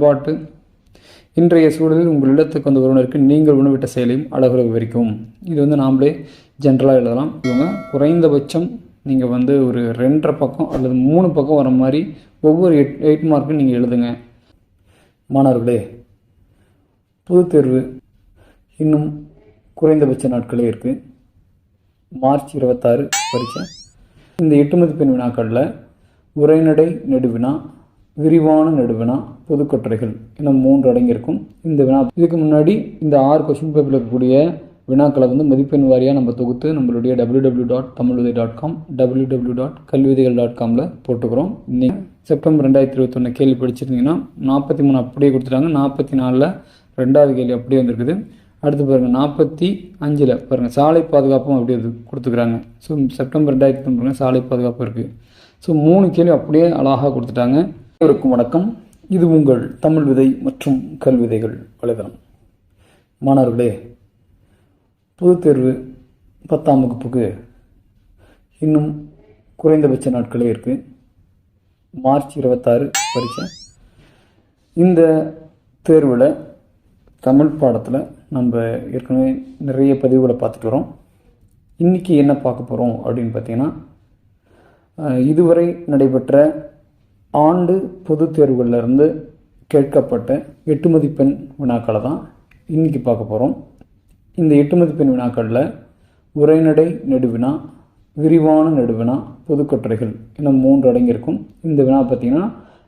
பண்பாட்டு இன்றைய சூழலில் உங்கள் இல்லத்துக்கு வந்த ஒருவருக்கு நீங்கள் உணவிட்ட செயலையும் அழகுற விவரிக்கும். இது வந்து நாமளே ஜென்ரலாக எழுதலாம். இவங்க குறைந்தபட்சம் நீங்கள் வந்து ஒரு ரெண்டரை பக்கம் அல்லது மூணு பக்கம் வர மாதிரி ஒவ்வொரு எட் எயிட் மார்க்கும் நீங்கள் எழுதுங்க. மாணவர்களே பொதுத் தேர்வு இன்னும் குறைந்தபட்ச நாட்களே இருக்குது மார்ச் இருபத்தாறு பரீட்சை. இந்த எட்டு மதிப்பெண் வினாக்களில் உரைநடை நெடுவினா விரிவான நெடுவினா பொதுக்கட்டுரைகள். இன்னும் மூன்று அடங்கியிருக்கும். இந்த வினா இதுக்கு முன்னாடி இந்த ஆறு கொஸ்டின் பேப்பரில் இருக்கக்கூடிய வினாக்களை வந்து மதிப்பெண் வாரியாக நம்ம தொகுத்து நம்மளுடைய W W dot Tamilvidhai dot com W W dot Kalvidhaigal dot காமில் போட்டுக்கிறோம். நீங்கள் செப்டம்பர் ரெண்டாயிரத்தி இருபத்தொன்று கேள்வி படிச்சிருந்தீங்கன்னா நாற்பத்தி மூணு அப்படியே கொடுத்துட்டாங்க. நாற்பத்தி நாலில் ரெண்டாவது கேள்வி அப்படியே வந்திருக்குது. அடுத்து பாருங்கள் நாற்பத்தி அஞ்சில் பாருங்கள் சாலை பாதுகாப்பும் அப்படியே இது கொடுத்துக்கிறாங்க. ஸோ செப்டம்பர் ரெண்டாயிரத்தி பாருங்கள் சாலை பாதுகாப்பு இருக்குது ஸோ மூணு கேள்வி அப்படியே அழகாக கொடுத்துட்டாங்க. அனைவருக்கும் வணக்கம். இது உங்கள் தமிழ் விதை மற்றும் கல்விதைகள் வலைதளம். மாணவர்களே பொதுத் தேர்வு பத்தாம் வகுப்புக்கு இன்னும் குறைந்தபட்ச நாட்களே இருக்குது மார்ச் இருபத்தாறு பரீட்சை. இந்த தேர்வில் தமிழ் பாடத்தில் நம்ம ஏற்கனவே நிறைய பதிவுகளை பார்த்துட்டு வரோம். இன்றைக்கி என்ன பார்க்க போகிறோம் அப்படின்னு பார்த்தீங்கன்னா இதுவரை நடைபெற்ற ஆண்டு பொதுத் தேர்வுகளிலிருந்து கேட்கப்பட்ட எட்டு மதிப்பெண் வினாக்களை தான் இன்றைக்கி பார்க்க போகிறோம் இந்த எட்டு மதிப்பெண் வினாக்களில் உரைநடை நெடுவினா விரிவான நெடுவினா பொதுக்கட்டுரைகள் இன்னும் மூன்று அடங்கியிருக்கும். இந்த வினா பார்த்திங்கன்னா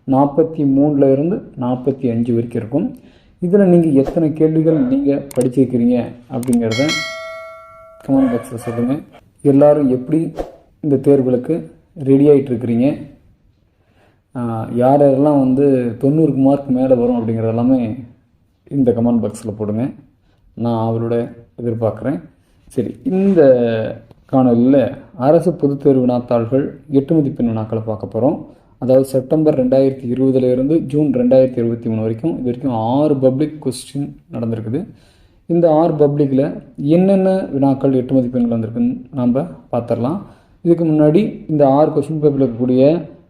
நாற்பத்தி மூணில் இருந்து நாற்பத்தி அஞ்சு வரைக்கும் இருக்கும். இதில் நீங்கள் எத்தனை கேள்விகள் நீங்கள் படிச்சிருக்கிறீங்க அப்படிங்கிறத கமெண்ட் பாக்ஸில் சொல்லுங்கள் எல்லோரும் எப்படி இந்த தேர்வுகளுக்கு ரெடி ஆகிட்டு இருக்கிறீங்க யார் யாரெல்லாம் வந்து தொண்ணூறுக்கு மார்க் மேலே வரும் அப்படிங்கிறது எல்லாமே இந்த கமெண்ட் பாக்ஸில் போடுங்க. நான் அவரோட எதிர்பார்க்குறேன். சரி இந்த காணொலியில் அரசு பொதுத் தேர்வு வினாத்தாள்கள் எட்டு மதிப்பெண் வினாக்களை பார்க்க போகிறோம் அதாவது செப்டம்பர் ரெண்டாயிரத்தி இருபதுலேருந்து ஜூன் ரெண்டாயிரத்தி இருபத்தி மூணு வரைக்கும் இது வரைக்கும் ஆறு பப்ளிக் கொஸ்டின் நடந்திருக்குது. இந்த ஆறு பப்ளிக்கில் என்னென்ன வினாக்கள் எட்டு மதிப்பெண்கள் வந்திருக்குன்னு நாம் பார்த்துடலாம். இதுக்கு முன்னாடி இந்த ஆறு கொஸ்டின் பேப்பரில் இருக்கக்கூடிய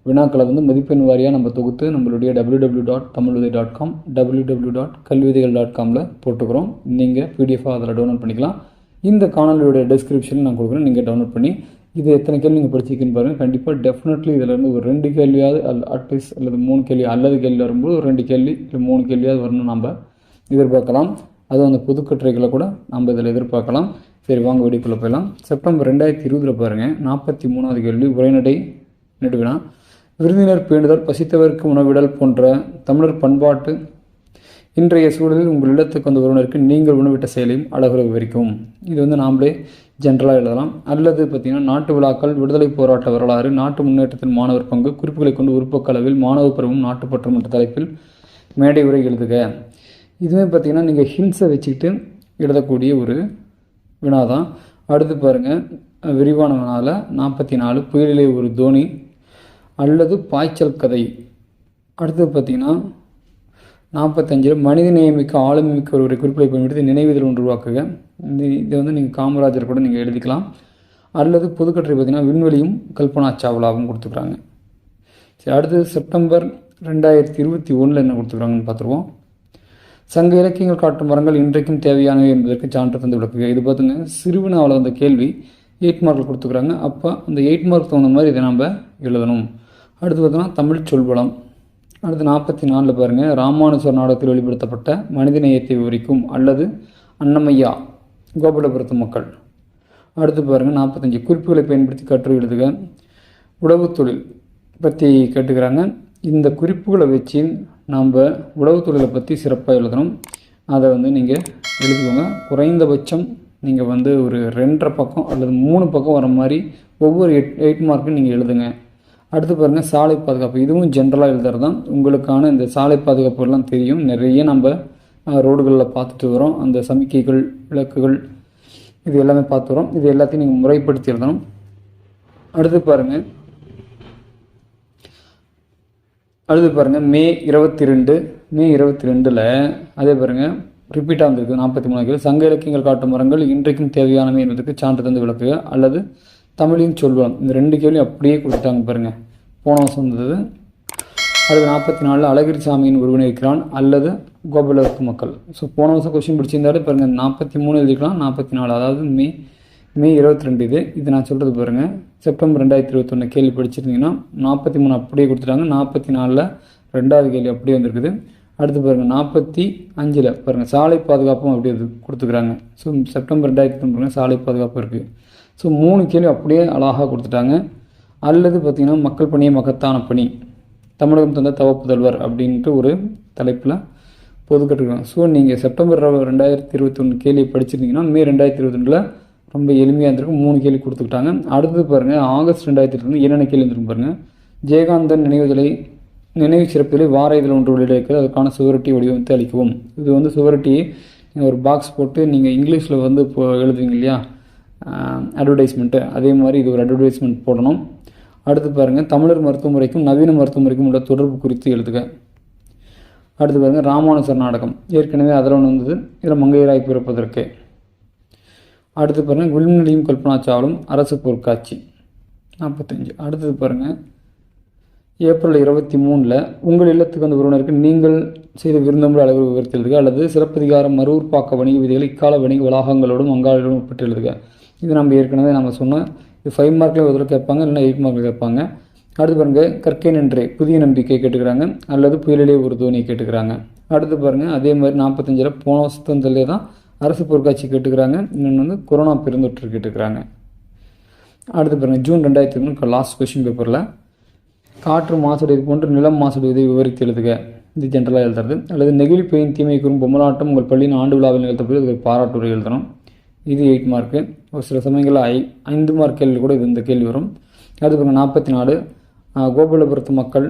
வினாக்களை வந்து மதிப்பெண் வாரியாக நம்ம தொகுத்து நம்மளுடைய W W dot Tamilvidhai dot com W W dot Kalvidhaigal dot காமில் போட்டுக்கிறோம். நீங்கள் பிடிஎஃபாக அதில் டவுன்லோட் பண்ணிக்கலாம். இந்த காணொலியோட டிஸ்கிரிப்ஷனில் நான் கொடுக்குறேன். நீங்கள் டவுன்லோட் பண்ணி இது எத்தனை கேள்வி நீங்கள் படிச்சிருக்கீங்கன்னு பாருங்கள் கண்டிப்பாக டெஃபினெட்லி இதில் இருந்து ஒரு ரெண்டு கேள்வியாவது அல்ல அட்லீஸ்ட் அல்லது மூணு கேள்வி அல்லது கேள்வி வரும்போது ஒரு ரெண்டு கேள்வி இல்லை மூணு கேள்வியாவது வரணும் நம்ம எதிர்பார்க்கலாம். அதுவும் அந்த புதுக்கட்டுரைகளை கூட நம்ம இதில் எதிர்பார்க்கலாம். சரி வாங்க வீடியோக்குள்ளே போயிடலாம். செப்டம்பர் ரெண்டாயிரத்தி இருபதில் பாருங்கள் நாற்பத்தி மூணாவது கேள்வி உரைநடை நெடுவினா விருந்தினர் பேணுதல் பசித்தவருக்கு உணவிடல் போன்ற தமிழர் பண்பாட்டு இன்றைய சூழலில் உங்கள் இல்லத்துக்கு வந்த ஒருவருக்கு நீங்கள் உணவிட்ட செயலையும் அழகுற விவரிக்கும். இது வந்து நாமளே ஜென்ரலாக எழுதலாம். அல்லது பார்த்திங்கன்னா நாட்டு விழாக்கள் விடுதலை போராட்ட வரலாறு நாட்டு முன்னேற்றத்தில் மாணவர் பங்கு குறிப்புகளை கொண்டு உறுப்புக்களவில் மாணவ பருவம் நாட்டுப்பற்றம் என்ற தலைப்பில் மேடை உரை எழுதுக. இதுவே பார்த்திங்கன்னா நீங்கள் ஹின்ஸை வச்சுக்கிட்டு எழுதக்கூடிய ஒரு வினா தான் அடுத்து பாருங்கள் விரிவான வினாவில் நாற்பத்தி நாலு புயலிலே ஒரு தோனி அல்லது பாய்ச்சல் கதை. அடுத்தது பார்த்தீங்கன்னா நாற்பத்தஞ்சில் மனித நேயமிக்க ஆளுமை மிக்க ஒருவரை குறிப்பிலை பயன்படுத்தி நினைவுதல் ஒன்று உருவாக்குக. இந்த இதை வந்து நீங்கள் காமராஜர் கூட நீங்கள் எழுதிக்கலாம். அல்லது பொதுக்கட்டுரை பார்த்தீங்கன்னா விண்வெளியும் கல்பனா சாவ்லாவும் கொடுத்துக்கிறாங்க சரி அடுத்தது செப்டம்பர் ரெண்டாயிரத்தி இருபத்தி ஒன்றில் என்ன கொடுத்துக்கிறாங்கன்னு பார்த்துருவோம். சங்க இலக்கியங்கள் காட்டும் மரங்கள் இன்றைக்கும் தேவையானவை என்பதற்கு சான்று தந்து விளக்குக. இது பார்த்துங்க சிறுவனாவில் வந்த கேள்வி எயிட் மார்க்கில் கொடுத்துக்கிறாங்க அப்போ அந்த எயிட் மார்க் தகுந்த மாதிரி இதை நம்ம எழுதணும். அடுத்து பார்த்தோன்னா தமிழ் சொல்வளம். அடுத்து நாற்பத்தி நாலில் பாருங்கள் ராமானுஜர் நாடகத்தில் வெளிப்படுத்தப்பட்ட மனிதநேயத்தை விவரிக்கும் அல்லது அன்னமையா கோபாலபுரத்து மக்கள். அடுத்து பாருங்கள் நாற்பத்தஞ்சு குறிப்புகளை பயன்படுத்தி கற்று எழுதுக. உழவுத் தொழில் பற்றி கேட்டுக்கிறாங்க. இந்த குறிப்புகளை வச்சு நாம் உழவுத் தொழிலை பற்றி சிறப்பாக எழுதணும். அதை வந்து நீங்கள் எழுதுவோங்க குறைந்தபட்சம் நீங்கள் வந்து ஒரு ரெண்டரை பக்கம் அல்லது மூணு பக்கம் வர மாதிரி ஒவ்வொரு எட் எயிட் மார்க்கும் நீங்கள் எழுதுங்க. அடுத்து பாருங்கள் சாலை பாதுகாப்பு. இதுவும் ஜென்ரலாக எழுதுறது தான் உங்களுக்கான இந்த சாலை பாதுகாப்பு எல்லாம் தெரியும். நிறைய நம்ம ரோடுகளில் பார்த்துட்டு வரோம் அந்த சமிக்கைகள் விளக்குகள் இது எல்லாமே பார்த்து வரோம் இது எல்லாத்தையும் நீங்கள் முறைப்படுத்தி எழுதணும். அடுத்து பாருங்கள் அடுத்து பாருங்கள் மே இருபத்தி ரெண்டு மே இருபத்தி ரெண்டில் அதே பாருங்கள் ரிப்பீட்டாக வந்திருக்கு. நாற்பத்தி மூணு கேள்வி. சங்க இலக்கியங்கள் காட்டும் மரங்கள் இன்றைக்கும் தேவையானவை என்பதற்கு சான்று தந்து விளக்குக. அல்லது தமிழின் சொல்வம் இந்த ரெண்டு கேள்வியும் அப்படியே கொடுத்துட்டாங்க பாருங்கள் போன வருஷம் வந்தது. அடுத்து நாற்பத்தி நாலில் அழகிரி சாமியின் ஒருவன் இருக்கிறான் அல்லது கோபுலத்து மக்கள். ஸோ போன வருஷம் கொஸ்டின் பிடிச்சிருந்தாலே பாருங்கள் நாற்பத்தி மூணு எழுதிக்கலாம் நாற்பத்தி நாலு அதாவது மே மே இருபத்தி ரெண்டு இது. இது நான் சொல்கிறது பாருங்கள் செப்டம்பர் ரெண்டாயிரத்தி இருபத்தொன்று கேள்வி படிச்சிருந்தீங்கன்னா நாற்பத்தி மூணு அப்படியே கொடுத்துட்டாங்க. நாற்பத்தி நாலில் ரெண்டாவது கேள்வி அப்படியே வந்திருக்குது. அடுத்து பாருங்கள் நாற்பத்தி அஞ்சில் பாருங்கள் சாலை பாதுகாப்பும் அப்படியே கொடுத்துக்கிறாங்க. ஸோ செப்டம்பர் ரெண்டாயிரத்தி பாருங்கள் சாலை பாதுகாப்பு இருக்குது ஸோ மூணு கேள்வி அப்படியே அழகாக கொடுத்துட்டாங்க. அல்லது பார்த்திங்கன்னா மக்கள் பணியே மகத்தான பணி. தமிழகம் தந்த தவப்புதல்வர் அப்படின்ட்டு ஒரு தலைப்பில் பொதுக்கட்டுருக்காங்க ஸோ நீங்கள் செப்டம்பர் ரெண்டாயிரத்தி இருபத்தொன்று கேள்வி படிச்சிருந்தீங்கன்னா மே ரெண்டாயிரத்தி இருபத்தொன்னில் ரொம்ப எளிமையாக இருந்திருக்கும். மூணு கேள்வி கொடுத்துக்கிட்டாங்க. அடுத்தது பாருங்கள் ஆகஸ்ட் ரெண்டாயிரத்தி இருபத்தி என்னென்ன கேள்வி இருந்திருக்கும் பாருங்கள் ஜெயகாந்தன் நினைவுதலை நினைவு சிறப்பிலே வார இதில் ஒன்று வெளியிட இருக்கிறது. அதுக்கான சுவரட்டி வடிவமைத்து அளிக்கவும். இது வந்து சுவரட்டி ஒரு பாக்ஸ் போட்டு நீங்கள் இங்கிலீஷில் வந்து இப்போ எழுதுவீங்க இல்லையா? அட்வர்டைஸ்மெண்ட்டு அதே மாதிரி இது ஒரு அட்வர்டைஸ்மெண்ட் போடணும். அடுத்து பாருங்கள் தமிழர் மருத்துவமுறைக்கும் நவீன மருத்துவமுறைக்கும் உள்ள தொடர்பு குறித்து எழுதுக. அடுத்து பாருங்கள் ராமானுசர் நாடகம். ஏற்கனவே அதில் ஒன்று வந்தது. இதில் மங்கையராய் பிறப்பதற்கு. அடுத்து பாருங்கள் வில்மணியும் கல்பனா சாவலும் அரசு பொருட்காட்சி. நாற்பத்தஞ்சு. அடுத்தது பாருங்கள் ஏப்ரல் இருபத்தி மூணில் உங்கள் இல்லத்துக்கு வந்த உறவினருக்கு நீங்கள் செய்த விருந்தமுறை அளவு விவரத்தில் எழுதுக அல்லது சிறப்பதிகாரம் மறுவுற்பாக்க வணிக விதிகள் இக்கால வணிக வளாகங்களோடும் வங்காளிகளும் ஒப்பிட்டு எழுதுக. இது நம்ம ஏற்கனவே நம்ம சொன்னோம் இது ஃபைவ் மார்க்கில் ஒரு தடவை கேட்பாங்க இல்லைன்னா எயிட் மார்க்கில் கேட்பாங்க. அடுத்து பாருங்கள் கற்கை நன்றே புதிய நம்பிக்கை கேட்டுக்கிறாங்க அல்லது புயலிலே ஒரு தோனி கேட்டுக்கிறாங்க. அடுத்து பாருங்கள் அதே மாதிரி நாற்பத்தஞ்சில் போன வருஷத்துலேயே தான் அரசு பொருட்காட்சி கேட்டுக்கிறாங்க இன்னொன்று வந்து கொரோனா பெருந்தொற்று கேட்டுக்கிறாங்க. அடுத்து பாருங்கள் ஜூன் ரெண்டாயிரத்தி ஒன்று லாஸ்ட் கொஷின் பேப்பரில் காற்று மாசுடையது போன்று நிலம் மாசுடையதை விவரித்து எழுதுக. இது ஜென்ரலாக எழுதுறது. அல்லது நெகிழி பெயின் தீமை கூறும் பொம்மலாட்டம் உங்கள் பள்ளியின் ஆண்டு விழாவில் நிகழ்த்தப்போது அதுக்கு பாராட்டுரை எழுதணும். இது எயிட் மார்க்கு ஒரு சில சமயங்களில் ஐ ஐந்து மார்க் கேள்வி கூட இது இந்த கேள்வி வரும். அடுத்து பாருங்கள் நாற்பத்தி நாலு கோபாலபுரத்து மக்கள்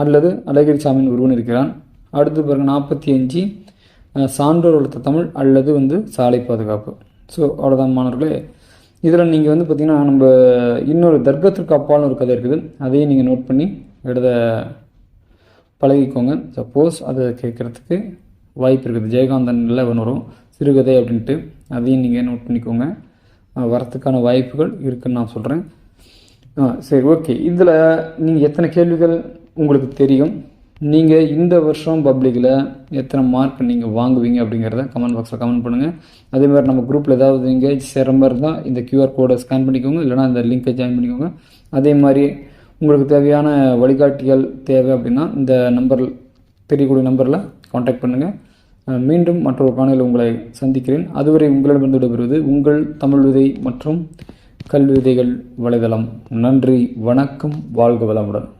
அல்லது அழகிரி சாமியின் ஒருவன் இருக்கிறான். அடுத்து பாருங்கள் நாற்பத்தி அஞ்சு சான்றோர் வளர்த்த தமிழ் அல்லது வந்து சாலை பாதுகாப்பு. ஸோ அவ்வளோதான் மாணவர்களே. இதில் நீங்கள் வந்து பார்த்திங்கன்னா நம்ம இன்னொரு தர்க்கத்திற்கு அப்பாலும் ஒரு கதை இருக்குது. அதையும் நீங்கள் நோட் பண்ணி எழுத பழகிக்கோங்க. சப்போஸ் அதை கேட்குறதுக்கு வாய்ப்பு இருக்குது. ஜெயகாந்தன் ஒன்று வரும். சிறுகதை அப்படின்ட்டு. அதையும் நீங்கள் நோட் பண்ணிக்கோங்க. வரத்துக்கான வாய்ப்புகள் இருக்குதுன்னு நான் சொல்கிறேன் ஆ சரி ஓகே இதில் நீங்கள் எத்தனை கேள்விகள் உங்களுக்கு தெரியும்? நீங்கள் இந்த வருஷம் பப்ளிக்கில் எத்தனை மார்க் நீங்கள் வாங்குவீங்க அப்படிங்கிறத கமெண்ட் பாக்ஸில் கமெண்ட் பண்ணுங்கள் அதே மாதிரி நம்ம குரூப்பில் ஏதாவது நீங்கள் சேர மாதிரி இந்த கியூஆர் கோடை ஸ்கேன் பண்ணிக்கோங்க. இல்லைனா இந்த லிங்க்கை ஜாயின் பண்ணிக்கோங்க. அதே மாதிரி உங்களுக்கு தேவையான வழிகாட்டிகள் தேவை அப்படின்னா இந்த நம்பர் தெரியக்கூடிய நம்பரில் காண்டாக்ட் பண்ணுங்கள் மீண்டும் மற்றொரு காணொலியில் உங்களை சந்திக்கிறேன். அதுவரை உங்களிடமிருந்து விடைபெறுவது உங்கள் தமிழ் விதை மற்றும் கல்வி விதைகள் வலைதளம். நன்றி வணக்கம் வாழ்க வளமுடன்.